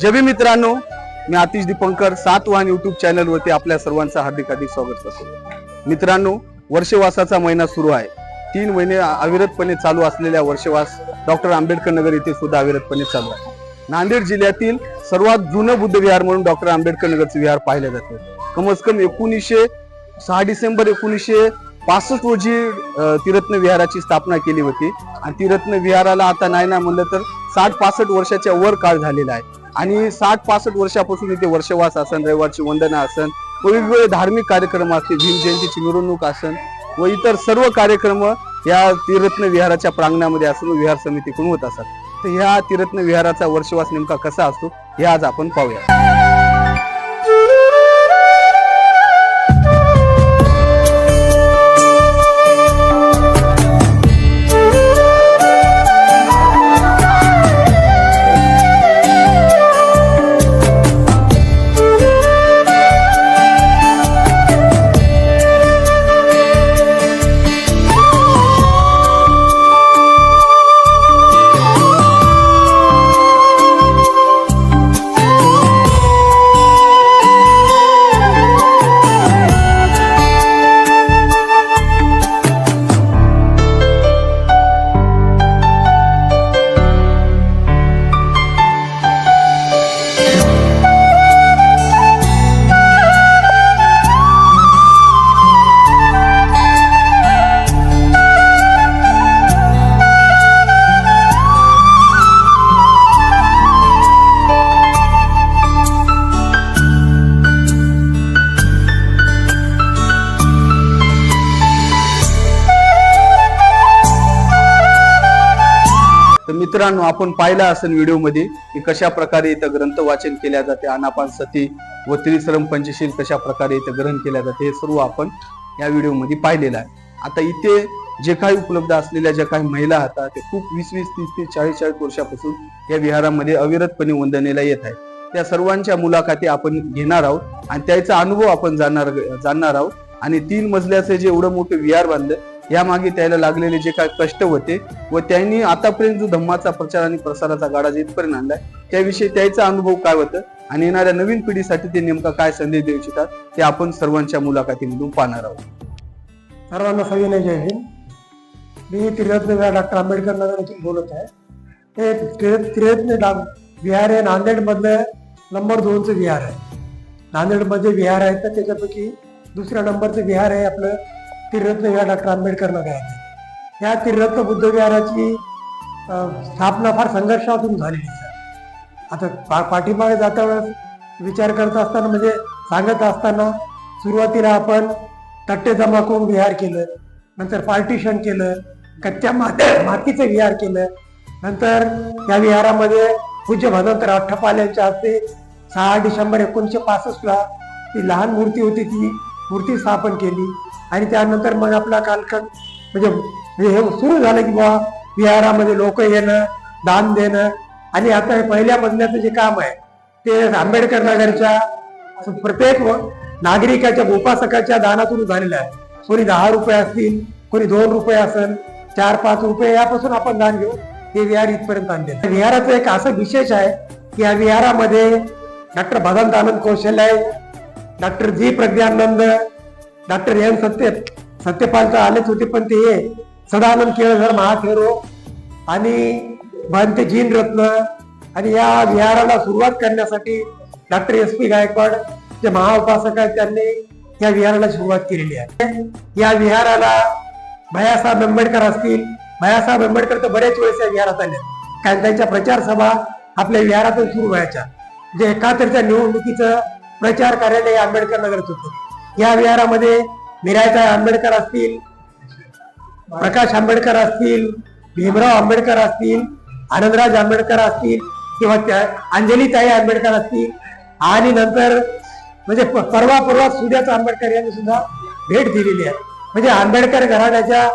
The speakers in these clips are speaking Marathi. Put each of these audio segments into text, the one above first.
जबी मित्रांनो मी आतिश दीपंकर सातवाहन युट्यूब चॅनल वरती आपल्या सर्वांचं हार्दिक हार्दिक स्वागत करतो. मित्रांनो वर्षवासाचा महिना सुरू आहे. तीन महिने अविरतपणे चालू असलेल्या वर्षवास डॉक्टर आंबेडकर नगर येथे सुद्धा अविरतपणे चालू आहे. नांदेड जिल्ह्यातील सर्वात जुनं बुद्ध विहार म्हणून डॉक्टर आंबेडकर नगरचे विहार पाहिलं जाते. कमस कम एकोणीसशे सहा डिसेंबर एकोणीसशे पासष्ट रोजी तिरत्न विहाराची स्थापना केली होती. आणि तिरत्न विहाराला आता नाही ना म्हणलं तर साठ पासष्ट वर्षाच्या वर काळ झालेला आहे. आणि साठ पासष्ट वर्षापासून इथे वर्षवास असन रविवारची वंदना असन व वेगवेगळे धार्मिक कार्यक्रम असतील भीम जयंतीची मिरवणूक असन व इतर सर्व कार्यक्रम या तिरत्न विहाराच्या प्रांगणामध्ये असून विहार समितीकडून होत असतात. तर ह्या तिरत्न विहाराचा वर्षवास नेमका कसा असतो हे आज आपण पाहूया. मित्रांनो आपण पाहिलं असेल व्हिडिओमध्ये की कशा प्रकारे इथं ग्रंथ वाचन केल्या जाते अनापान सती व त्रिश्रम पंचशील कशा प्रकारे इथं ग्रहण केल्या जाते हे सर्व आपण या व्हिडिओमध्ये पाहिलेलं आहे. आता इथे जे काही उपलब्ध असलेल्या ज्या काही महिला आहेत ते खूप वीस वीस तीस तीस चाळीस चाळीस वर्षापासून या विहारामध्ये अविरतपणे वंदनेला येत आहे त्या सर्वांच्या मुलाखती आपण घेणार आहोत आणि त्याचा अनुभव आपण जाणणार जाणणार आहोत. आणि तीन मजल्याचं जे एवढं मोठं विहार बांधलं यामागे त्याला लागलेले जे काय कष्ट होते व त्यांनी आतापर्यंत जो धम्माचा प्रचार आणि प्रसाराचा गाडा जिथपर्यंत आणलाय त्याविषयी त्याचा अनुभव काय होतं आणि येणाऱ्या नवीन पिढीसाठी ते नेमका काय संदेश देऊ इच्छितात ते आपण सर्वांच्या मुलाखतीमधून पाहणार आहोत. सर्वांना सविनय जय हिंद. मी त्रिरत्न डॉक्टर आंबेडकर नगर येथून बोलत आहे. हे त्रि- त्रिरत्न विहार हे नांदेड मधलं नंबर दोनचं विहार आहे. नांदेडमध्ये विहार आहेत तर त्याच्यापैकी दुसऱ्या नंबरचं विहार आहे आपलं तिरत्न या डॉक्टर आंबेडकर नगर आहे या तिरत्न बुद्ध विहाराची स्थापना फार संघर्षातून झालेली आहे. आता पा पाठीमागे जाता वेळेस विचार करत असताना म्हणजे सांगत असताना सुरुवातीला आपण तट्टे जमा करून विहार केलं नंतर पार्टिशन केलं कच्च्या माती मातीचं विहार केलं नंतर या विहारामध्ये पूज्य भगवंत राठपाल यांच्या हस्ते सहा डिसेंबर एकोणीसशे पासष्टला ती लहान मूर्ती होती ती मूर्ती स्थापन केली. आणि त्यानंतर मग आपला कालखंड म्हणजे हे हो, सुरू झालं की बाबा विहारामध्ये लोक येणं दान देणं. आणि आता हे पहिल्या मजल्याचं जे काम आहे ते आंबेडकर नगरच्या प्रत्येक नागरिकाच्या उपासकाच्या दानातून झालेलं आहे. कोणी दहा रुपये असतील कोणी दोन रुपये असेल चार पाच रुपये यापासून आपण दान घेऊ. हे विहार इथपर्यंत आणले. विहाराचं एक असं विशेष आहे की या विहारामध्ये doctor Bhagwant Anand Kaushalya doctor G Pragyanand doctor M Satya Satyapal तर आलेच होते पण ते हे सदानंद केळझर महाथेरो आणि भंते जीन रत्न आणि या विहाराला सुरुवात करण्यासाठी डॉक्टर एस पी गायकवाड जे महाउपासक आहेत त्यांनी या विहाराला सुरुवात केलेली आहे. या विहाराला भयासाहेब आंबेडकर असतील. भयासाहेब आंबेडकर तर बरेच वेळेस या विहारात आले. कारण त्यांच्या प्रचार सभा आपल्या विहारातून सुरू व्हायच्या. जे एकाहत्तरच्या निवडणुकीचं प्रचार कार्यालय आंबेडकर नगरच होतं. या विहारामध्ये मिरायताई आंबेडकर असतील प्रकाश आंबेडकर असतील भीमराव आंबेडकर असतील आनंदराज आंबेडकर असतील किंवा त्या अंजलीताई आंबेडकर असतील. आणि नंतर म्हणजे परवा परवा सूर्याचा आंबेडकर यांनी सुद्धा भेट दिलेली आहे. म्हणजे आंबेडकर घराण्याच्या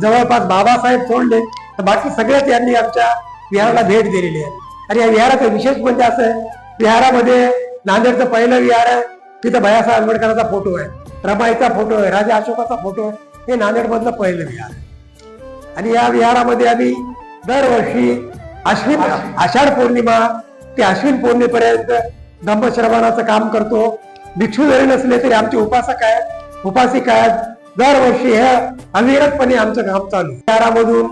जवळपास बाबासाहेब सोडले तर बाकी सगळेच यांनी आमच्या विहाराला भेट दिलेली आहे. आणि या विहाराचं विशेष म्हणजे असं आहे विहारामध्ये नांदेडचं पहिलं विहार आहे तिथं भयासाहेब आंबेडकरांचा फोटो आहे रमाईचा फोटो आहे राजा अशोकाचा फोटो आहे हे नांदेड मधलं पहिलं विहार आहे. आणि या विहारामध्ये आम्ही दरवर्षी अश्विन आषाढ पौर्णिमा ते अश्विन पौर्णिमेपर्यंत धम्मश्रवणाचं काम करतो. भिक्षू जरी नसले तरी आमचे उपासक आहेत उपासिका आहेत. दरवर्षी हे अविरतपणे आमचं काम चालू विहारामधून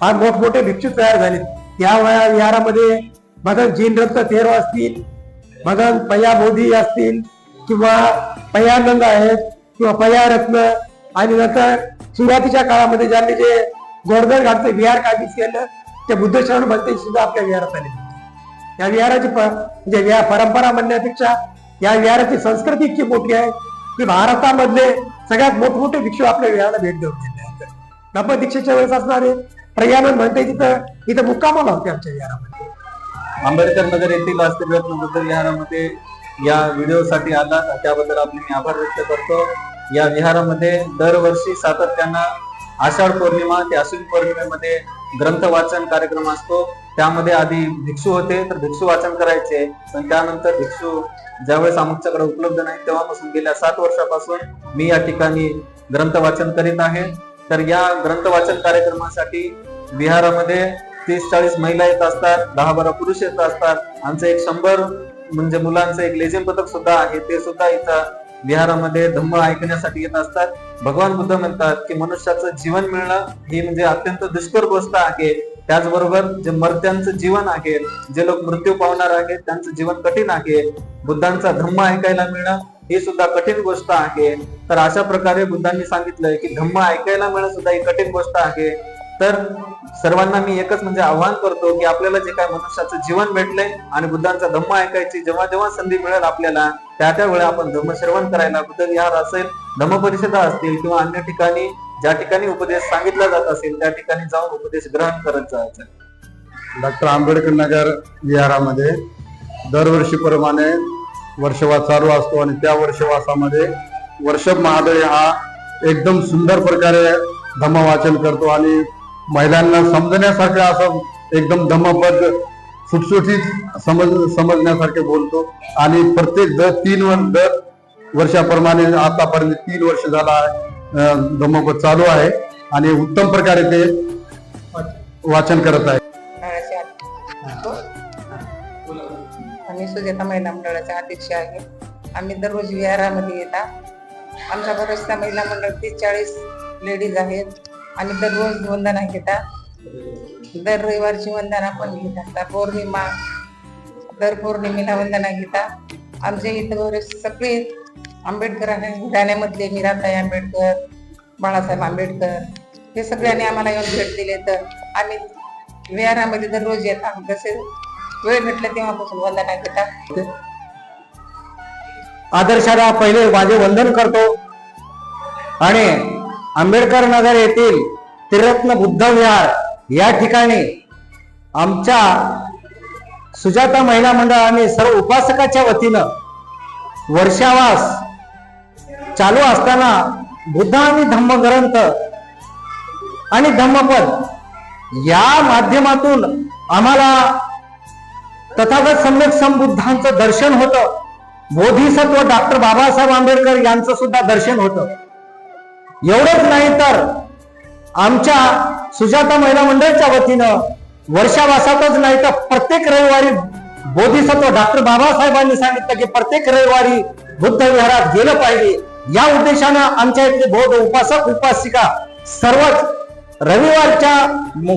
फार मोठमोठे भिक्षू तयार झाले या वया विहारामध्ये मदन जीनरत्न थेरो असतील मदन पया बोधी असतील किंवा पयानंद आहेत किंवा पयारत्न आणि नंतर सुरुवातीच्या काळामध्ये ज्यांनी जे गोडधर घाटचं विहार काबीज केलं ते बुद्धशरण बनते सुद्धा आपल्या विहारात आले या विहाराची म्हणजे विहार परंपरा म्हणण्यापेक्षा या विहाराची संस्कृती इतकी मोठी आहे की भारतामधले सगळ्यात मोठमोठे भिक्षू आपल्या विहाराला भेट देऊन गेले आहेत. दीक्षेच्या वेळेस असणारे प्रयानंद म्हणते तिथं इथं मुक्कामाला होते आमच्या विहारामध्ये. आंबेडकर नगर येथील अस्थिरत्न बुद्ध विहारामध्ये या व्हिडिओसाठी आला. त्याबद्दल आपले मी आभार व्यक्त करतो. या विहारामध्ये दरवर्षी सातत्यानं आषाढ पौर्णिमा ते अश्विन पौर्णिमेमध्ये ग्रंथ वाचन कार्यक्रम असतो. त्यामध्ये आधी भिक्षू होते तर भिक्षू वाचन करायचे. पण त्यानंतर भिक्षू ज्यावेळेस आमच्याकडे उपलब्ध नाही तेव्हापासून गेल्या सात वर्षापासून मी या ठिकाणी ग्रंथ वाचन करीत आहे. तर या ग्रंथ वाचन कार्यक्रमासाठी विहारामध्ये तीस चाळीस महिला येत असतात दहा बारा पुरुष येत असतात. आमचं एक शंभर म्हणजे मुलांचं एक लेझिम पथक सुद्धा आहे ते सुद्धा इथं विहारामध्ये धम्म ऐकण्यासाठी येत असतात. भगवान बुद्ध म्हणतात की मनुष्याचं जीवन मिळणं ही म्हणजे अत्यंत दुष्कर गोष्ट आहे. त्याचबरोबर जे मर्त्यांचं जीवन आहे जे लोक मृत्यू पावणार आहेत त्यांचं जीवन कठीण आहे. बुद्धांचा धम्म ऐकायला मिळणं ही सुद्धा कठीण गोष्ट आहे. तर अशा प्रकारे बुद्धांनी सांगितलंय की धम्म ऐकायला मिळणं सुद्धा ही कठीण गोष्ट आहे. तर सर्वांना मी एकच म्हणजे आव्हान करतो की आपल्याला जे काय मनुष्याचं जीवन भेटलंय आणि बुद्धांचा धम्म ऐकायची जेव्हा जेव्हा संधी मिळेल आपल्याला त्या त्या वेळा आपण धम्म श्रवण करायला बुद्ध विहार असेल धम्म परिषदा असतील किंवा अन्य ठिकाणी ज्या ठिकाणी उपदेश सांगितला जात असेल त्या ठिकाणी जाऊन उपदेश ग्रहण करत जायचं. डॉक्टर आंबेडकर नगर विहारामध्ये दरवर्षीप्रमाणे वर्षवास चालू असतो आणि त्या वर्षवासामध्ये वर्षभ महादय हा एकदम सुंदर प्रकारे धम्मवाचन करतो आणि महिलांना समजण्यासारखं असं एकदम धम्मपद सुटसुटीत समज समजण्यासारखे बोलतो. आणि प्रत्येक दर तीन वर दर वर्षाप्रमाणे आतापर्यंत तीन वर्ष झाला आहे धम्मपद चालू आहे. आणि उत्तम प्रकारे ते वाचन करत आहे. आम्ही सुजाता महिला मंडळाचे अध्यक्ष आहे. आम्ही दररोज विहारामध्ये येतात आमच्या बऱ्याचशा महिला मंडळ तीस चाळीस लेडीज आहेत. आणि दररोज वंदना घेतात दर रविवारची वंदना पण घेत. असतात पौर्णिमा दर पौर्णिमेला वंदना घेतात आमच्या इथं सगळे आंबेडकर आहे घराण्यामधले मीराताई आंबेडकर बाळासाहेब आंबेडकर हे सगळ्यांनी आम्हाला येऊन भेट दिले. तर आम्ही विहारामध्ये दररोज येतात जसे वेळ भेटला तेव्हापासून वंदना घेतात आदर्शाला पहिले माझे वंदन करतो. आणि आंबेडकर नगर येथील त्रिरत्न बुद्ध विहार या ठिकाणी आमच्या सुजाता महिला मंडळ आणि सर्व उपासकाच्या वतीनं वर्षावास चालू असताना बुद्ध आणि धम्म ग्रंथ आणि धम्मपद या माध्यमातून आम्हाला तथागत सम्यक संबुद्धांचं दर्शन होतं. बोधिसत्व डॉक्टर बाबासाहेब आंबेडकर यांचं सुद्धा दर्शन होतं. एवढंच नाही तर आमच्या सुजाता महिला मंडळच्या वतीनं वर्षावासातच नाही तर प्रत्येक रविवारी बोधिसत्व डॉक्टर बाबासाहेबांनी सांगितलं की प्रत्येक रविवारी बुद्ध विहारात गेलं पाहिजे. या उद्देशानं आमच्या इथले बौद्ध उपासक उपासिका सर्वच रविवारच्या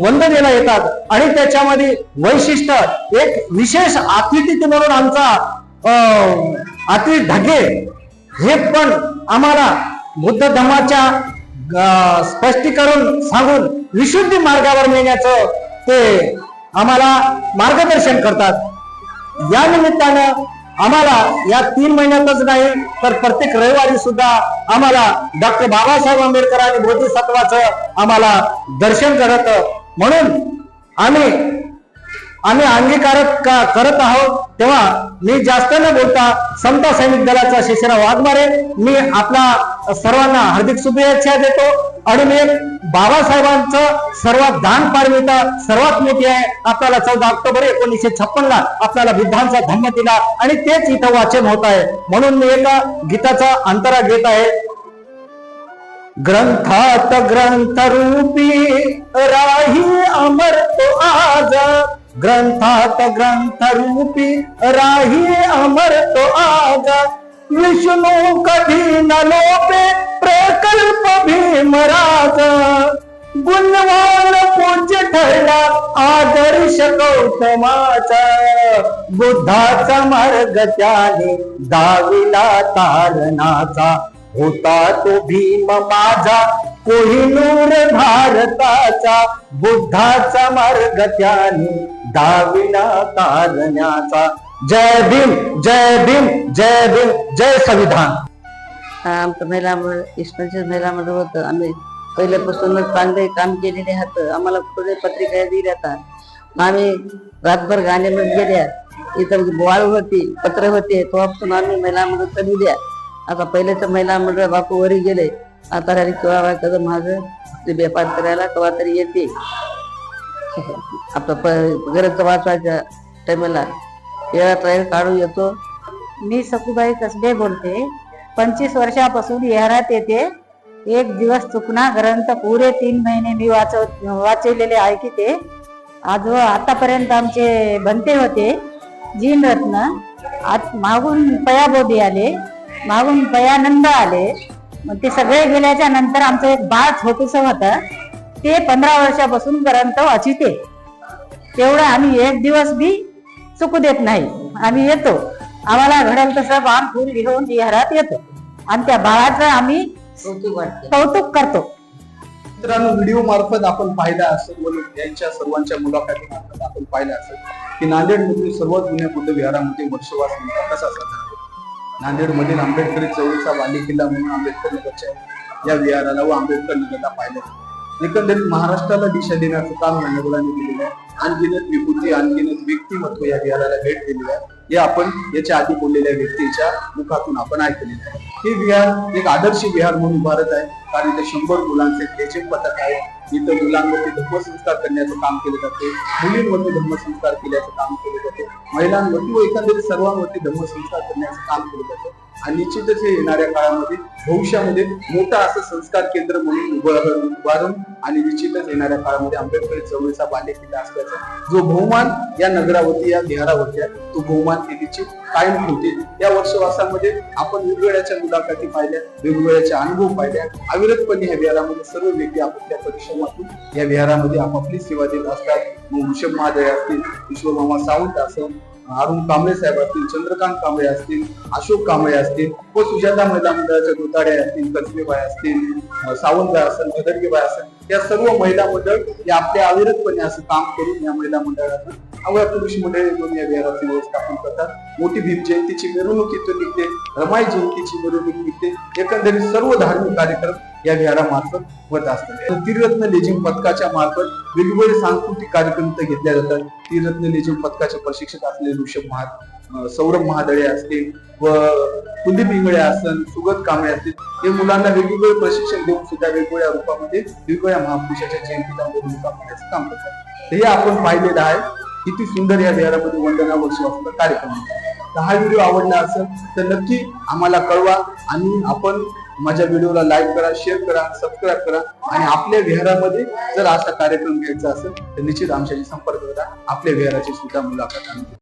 वंदनेला येतात आणि त्याच्यामध्ये वैशिष्ट्य एक विशेष अतिथी म्हणून आमचा अं, अतिथी ढगे हे पण आम्हाला बुद्ध धर्माच्या स्पष्टीकरण सांगून विशुद्धी मार्गावर नेण्याचं ते आम्हाला मार्गदर्शन करतात. या निमित्तानं आम्हाला या तीन महिन्यातच नाही तर प्रत्येक रविवारी सुद्धा आम्हाला डॉक्टर बाबासाहेब आंबेडकर आणि बोधिसत्वाचं आम्हाला दर्शन करत म्हणून आम्ही आम्ही अंगीकारत का करत आहोत तेव्हा मी जास्त न बोलता समता सैनिक दलाचा शिशिरा वाघमारे मी आपला सर्वांना हार्दिक शुभेच्छा देतो. आणि मी बाबासाहेबांचं सर्वात दान पारमिता सर्वात मोठी आहे. आपल्याला चौदा ऑक्टोबर एकोणीसशे छप्पन ला आपल्याला बुद्धांचा धम्म दिला आणि तेच इथं वाचन होत आहे. म्हणून मी एका गीताचा अंतरा घेत आहे. ग्रंथात ग्रंथ रूपी राही अमर तो आज. ग्रंथात ग्रंथ रूपी राही अमर तो आज. विष्णू कधी न लोपे प्रकल्प भीमराज. गुणवान पूज्य ठरला आदर्श गौतमाचा बुद्धाचा मार्ग त्याने दाविला तारणाचा. होता तो भीम माझा कोहिनूर भारताचा. बुद्धाचा मार्ग त्याने दाविला तारण्याचा. जय भीम जय भीम जय भीम जय संविधान. हा आमचं महिला मंडळ इस्टनचे महिला मंडळ होतं आम्ही पहिल्यापासूनच चांगले काम केलेले आहात. आम्हाला पुढे पत्रिका दिल्या आता. आम्ही रातभर गाण्यामध्ये गेल्या इथं म्हणजे वाळ होती पत्र होते तेव्हापासून आम्ही महिला मंडळ द्या आता पहिल्याच महिला मंडळ बापू वरी गेले. आता तरी केव्हा कधी माझं ते व्यापार करायला केव्हा तरी येते आपलं प वाचवायच्या टायमाला वेळात वेळ काढू येतो. मी सखूबाई कसबे बोलते. पंचवीस वर्षापासून येहरात येते. एक दिवस चुकना ग्रंथ पुरे तीन महिने मी वाचव वाचवलेले आहे की ते आज व आतापर्यंत आमचे बनते होते. जीनरत्न आज मागून पयाबोधी आले. मागून पयानंद आले. मग ते सगळे गेल्याच्यानंतर आमचं एक बाळ छोटस होतं. ते पंधरा वर्षापासून ग्रंथ वाचिते. तेवढं आम्ही एक दिवस बी चुकू देत नाही. आम्ही येतो. आम्हाला घडेल तसं बाण फुल घेऊन विहारात येतो. आणि त्या बाळाचं आम्ही कौतुक करतो. मित्रांनो व्हिडिओ मार्फत आपण पाहिलं असेल व यांच्या सर्वांच्या मुलाखती मार्फत आपण पाहिलं असेल की नांदेड मधील सर्वात जुन्या बुद्ध विहारामध्ये वर्षवास नेमका कसा साजरा होतो? नांदेड मधील आंबेडकरी चळवळीचा बाली किल्ला म्हणून आंबेडकर नगरच्या या विहाराला व आंबेडकर नगरला पाहिलं जातं. एकंदरीत महाराष्ट्राला दिशा देण्याचं काम या नगराने केलेलं आहे. आणखीनच विभूती आणखीनच व्यक्तिमत्व या विहाराला भेट दिलेलं आहे. हे आपण याच्या आधी बोललेल्या व्यक्तीच्या मुखातून आपण ऐकलेलं आहे. हे विहार एक आदर्श विहार म्हणून उभारत आहे. कारण इथे शंभर मुलांचे त्याचे पथक आहे. इथं मुलांवरती धर्मसंस्कार करण्याचं काम केलं जाते. मुलींवरती धर्मसंस्कार केल्याचं काम केलं जाते. महिलांवरती व एकंदरीत सर्वांवरती धर्मसंस्कार करण्याचं काम केलं जातं. आणि निश्चितच हे येणाऱ्या काळामध्ये भविष्यामध्ये मोठा असं संस्कार केंद्र म्हणून उभं उभारून आणि निश्चितच येणाऱ्या काळामध्ये आंबेडकर चळवळीचा बाल्य किल्ला असल्याचा जो बहुमान या नगरावरती या विहारावरती आहे तो बहुमान ते निश्चित कायम ठेवते. या वर्षवासामध्ये आपण वेगवेगळ्याच्या मुलाखती पाहिल्या वेगवेगळ्याच्या अनुभव पाहिल्या. अविरतपणे या विहारामध्ये सर्व व्यक्ती आपापल्या परिश्रमातून या विहारामध्ये आपापली सेवा देत असतात. मग ऋषभ महादय असतील विश्वभामा सावंत असं अरुण कांबळे साहेब असतील चंद्रकांत कांबळे असतील अशोक कांबळे असतील व सुजाता महिला मंडळाच्या दुताडे असतील कसबेबाई असतील सावंतबाई असेल भदरगेबाई असेल या सर्व महिला मंडळ या आपल्या अविरतपणे असं काम करून या महिला मंडळाचं अवया पुरुष मंडळी म्हणून या विहाराचे व्यवस्थापन करतात. मोठी भीम जयंतीची मिरवणूक इथून निघते रमाई जयंतीची मिरवणूक निघते. एकंदरीत सर्व धार्मिक कार्यक्रम या विहारामार्फत होत असतात त्रिरत्न लेझिम पथकाच्या मार्फत वेगवेगळे सांस्कृतिक कार्यक्रम इथं घेतल्या जातात. त्रिरत्न लेझिम पथकाचे प्रशिक्षक असलेले ऋषभ महा सौरभ महादळे असतील व कुलदीप इंगळे असन सुगत कांबळे असतील हे मुलांना वेगवेगळे प्रशिक्षण देऊन सुद्धा वेगवेगळ्या रूपामध्ये वेगवेगळ्या महापुरुषाच्या जयंतीला मिरवणुका करण्याचं काम करतात. हे आपण पाहिलेलं आहे. किती सुंदर या विहारामध्ये वंदना वर्षवासाचा कार्यक्रम तर हा व्हिडिओ आवडला असेल तर नक्की आम्हाला कळवा आणि आपण माझ्या व्हिडिओला लाईक करा शेअर करा सबस्क्राईब करा. आणि आपल्या विहारामध्ये जर असा कार्यक्रम घ्यायचा असेल तर निश्चित आमच्याशी संपर्क करा. आपल्या विहाराची सुद्धा मुलाखत आणते